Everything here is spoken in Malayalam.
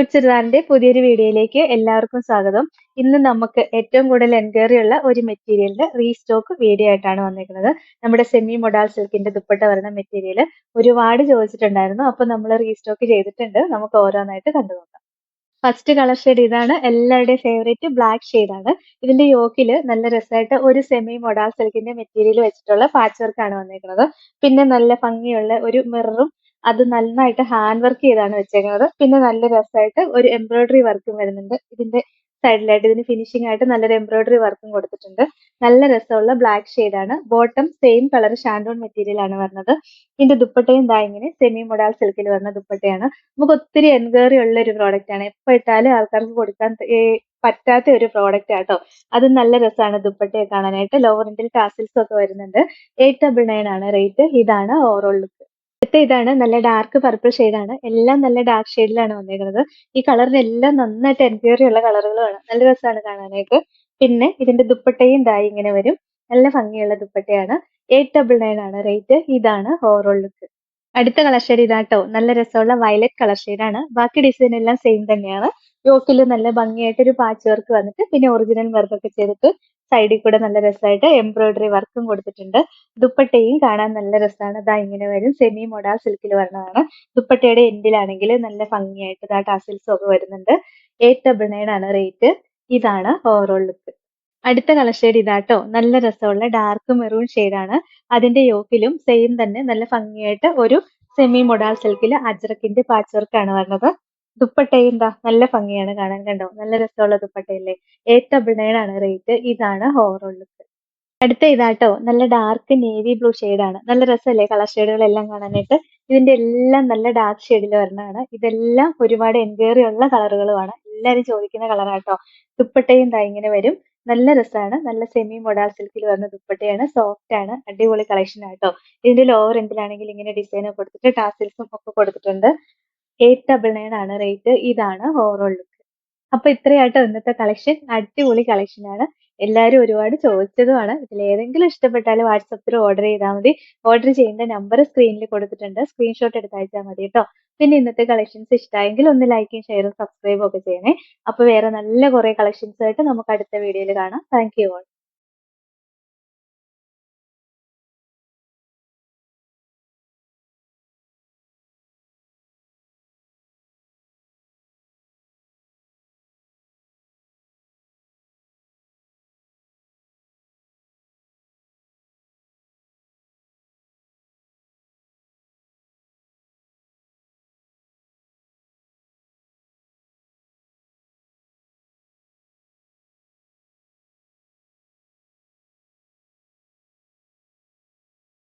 ക്യൂട്ട് ചുരിദാറിന്റെ പുതിയൊരു വീഡിയോയിലേക്ക് എല്ലാവർക്കും സ്വാഗതം. ഇന്ന് നമുക്ക് ഏറ്റവും കൂടുതൽ എൻക്വയറി ഉള്ള ഒരു മെറ്റീരിയലിന്റെ റീസ്റ്റോക്ക് വീഡിയോ ആയിട്ടാണ് വന്നിരിക്കുന്നത്. നമ്മുടെ സെമി മൊഡാൾ സിൽക്കിന്റെ ദുപ്പട്ട വരുന്ന മെറ്റീരിയൽ ഒരുപാട് ചോദിച്ചിട്ടുണ്ടായിരുന്നു. അപ്പൊ നമ്മൾ റീസ്റ്റോക്ക് ചെയ്തിട്ടുണ്ട്. നമുക്ക് ഓരോന്നായിട്ട് കണ്ടു നോക്കാം. ഫസ്റ്റ് കളർ ഷെയ്ഡ് ഇതാണ്. എല്ലാവരുടെയും ഫേവറേറ്റ് ബ്ലാക്ക് ആണ്. ഇതിന്റെ യോക്കിൽ നല്ല രസമായിട്ട് ഒരു സെമി മൊഡാൾ സിൽക്കിന്റെ മെറ്റീരിയൽ വെച്ചിട്ടുള്ള പാച്ച് വർക്കാണ് വന്നിരിക്കുന്നത്. പിന്നെ നല്ല ഭംഗിയുള്ള ഒരു മിററും അത് നന്നായിട്ട് ഹാൻഡ് വർക്ക് ചെയ്താണ് വെച്ചേക്കുന്നത്. പിന്നെ നല്ല രസമായിട്ട് ഒരു എംബ്രോയിഡറി വർക്കും വരുന്നുണ്ട്. ഇതിന്റെ സൈഡിലായിട്ട് ഇതിന് ഫിനിഷിംഗ് ആയിട്ട് നല്ലൊരു എംബ്രോയിഡറി വർക്കും കൊടുത്തിട്ടുണ്ട്. നല്ല രസമുള്ള ബ്ലാക്ക് ആണ്. ബോട്ടം സെയിം കളർ ഷാൻഡോൺ മെറ്റീരിയൽ ആണ് വരുന്നത്. ഇതിന്റെ ദുപ്പട്ടയും ദാ ഇങ്ങനെ സെമി മൊഡാൽ സിൽക്കിൽ വരുന്ന ദുപ്പട്ടയാണ്. നമുക്ക് ഒത്തിരി എൻക്വയറി ഉള്ള ഒരു പ്രോഡക്റ്റ് ആണ്. എപ്പോ ഇട്ടാലും ആൾക്കാർക്ക് കൊടുക്കാൻ പറ്റാത്ത ഒരു പ്രോഡക്റ്റ് ആട്ടോ. അത് നല്ല രസമാണ് ദുപ്പട്ടയെ കാണാനായിട്ട്. ഇന്ത്യൽ ടാസിൽസ് ഒക്കെ വരുന്നുണ്ട്. എയ്റ്റ് ഡബിൾ നയൻ ആണ് റേറ്റ് ഇതാണ് ഓവറോൾ ലുക്ക് അടുത്ത ഇതാണ് നല്ല ഡാർക്ക് പർപ്പിൾ ആണ്. എല്ലാം നല്ല ഡാർക്ക് ഷെയ്ഡിലാണ് വന്നേക്കുന്നത് ഈ കളറിനെല്ലാം നന്നായിട്ട് എൻക്വയറി ഉള്ള കളറുകളാണ് നല്ല രസമാണ് കാണാനായിട്ട്. പിന്നെ ഇതിന്റെ ദുപ്പട്ടയും ദായി ഇങ്ങനെ വരും. നല്ല ഭംഗിയുള്ള ദുപ്പട്ടയാണ്. എയ്റ്റ് ഡബിൾ നയൻ ആണ് റേറ്റ് ഇതാണ് ഓവറോൾ ലുക്ക് അടുത്ത കളർ ഷെയ്ഡ് ഇതാട്ടോ. നല്ല രസമുള്ള വയലറ്റ് കളർ ആണ്. ബാക്കി ഡിസൈൻ എല്ലാം സെയിം തന്നെയാണ്. യോക്കിൽ നല്ല ഭംഗിയായിട്ട് ഒരു പാച്ച് വർക്ക് വന്നിട്ട് പിന്നെ ഒറിജിനൽ വർക്കൊക്കെ ചെയ്തിട്ട് സൈഡിൽ കൂടെ നല്ല രസമായിട്ട് എംബ്രോയിഡറി വർക്കും കൊടുത്തിട്ടുണ്ട്. ദുപ്പട്ടയും കാണാൻ നല്ല രസമാണ് ഇതാ ഇങ്ങനെ വരും. സെമി മൊഡാ സിൽക്കിൽ വരുന്നതാണ് ദുപ്പട്ടയുടെ എൻഡിലാണെങ്കിൽ നല്ല ഭംഗിയായിട്ട് ഇതാ ടാസിൽസും ഒക്കെ വരുന്നുണ്ട്. എയ്റ്റ് ഡബിൾ നയൻ ആണ് റേറ്റ് ഇതാണ് ഓവറോൾ ലുക്ക് അടുത്ത കളർ ഷെയ്ഡ് ഇതാട്ടോ. നല്ല രസമുള്ള ഡാർക്ക് മെറൂൺ ആണ്. അതിന്റെ യോക്കിലും സെയിം തന്നെ നല്ല ഭംഗിയായിട്ട് ഒരു സെമി മൊഡാൽ സിൽക്കിൽ അജ്രക്കിന്റെ പാച്ച് വർക്കാണ് വരുന്നത് ദുപ്പട്ടയും എന്താ നല്ല ഭംഗിയാണ് കാണാൻ കണ്ടോ? നല്ല രസമുള്ള ദുപ്പട്ടയല്ലേ? എയ്റ്റ് ഡബിൾ നയൻ ആണ് റേറ്റ് ഇതാണ് ഓവറോൾ അടുത്ത ഇതാട്ടോ. നല്ല ഡാർക്ക് നേവി ബ്ലൂ ആണ്. നല്ല രസമല്ലേ? കളർ ഷെയ്ഡുകളെല്ലാം കാണാനായിട്ട്. ഇതിന്റെ എല്ലാം നല്ല ഡാർക്ക് ഷെയ്ഡിൽ വരുന്നതാണ് ഇതെല്ലാം ഒരുപാട് എൻക്വയറി ഉള്ള കളറുകളുമാണ് എല്ലാവരും ചോദിക്കുന്ന കളറാട്ടോ ദുപ്പട്ടയും ദാ ഇങ്ങനെ വരും. നല്ല രസമാണ്. നല്ല സെമി മൊഡാൾ സിൽക്കിൽ വരുന്ന ദുപ്പട്ടയാണ്. സോഫ്റ്റ് ആണ്. അടിപൊളി കളക്ഷൻ ആട്ടോ ഇതിന്റെ ലോവർ എൻഡിലാണെങ്കിൽ ഇങ്ങനെ ഡിസൈൻ കൊടുത്തിട്ട് ടാസിൽസും ഒക്കെ കൊടുത്തിട്ടുണ്ട്. എയ്റ്റ് ഡബിൾ നയൻ ആണ് റേറ്റ്. ഇതാണ് ഓവറോൾ ലുക്ക് അപ്പൊ ഇത്രയായിട്ടോ ഇന്നത്തെ കളക്ഷൻ അടിപൊളി കളക്ഷൻ ആണ്. എല്ലാവരും ഒരുപാട് ചോദിച്ചതുമാണ്. ഇതിൽ ഏതെങ്കിലും ഇഷ്ടപ്പെട്ടാൽ വാട്സപ്പിൽ ഓർഡർ ചെയ്താൽ മതി. ഓർഡർ ചെയ്യേണ്ട നമ്പർ സ്ക്രീനിൽ കൊടുത്തിട്ടുണ്ട്. സ്ക്രീൻഷോട്ട് എടുത്ത് അയച്ചാൽ മതി കേട്ടോ. പിന്നെ ഇന്നത്തെ കളക്ഷൻസ് ഇഷ്ടമായെങ്കിൽ ഒന്ന് ലൈക്കും ഷെയറും സബ്സ്ക്രൈബും ഒക്കെ ചെയ്യണേ. അപ്പൊ വേറെ നല്ല കുറെ കളക്ഷൻസ് ആയിട്ട് നമുക്ക് അടുത്ത വീഡിയോയിൽ കാണാം. Thank you all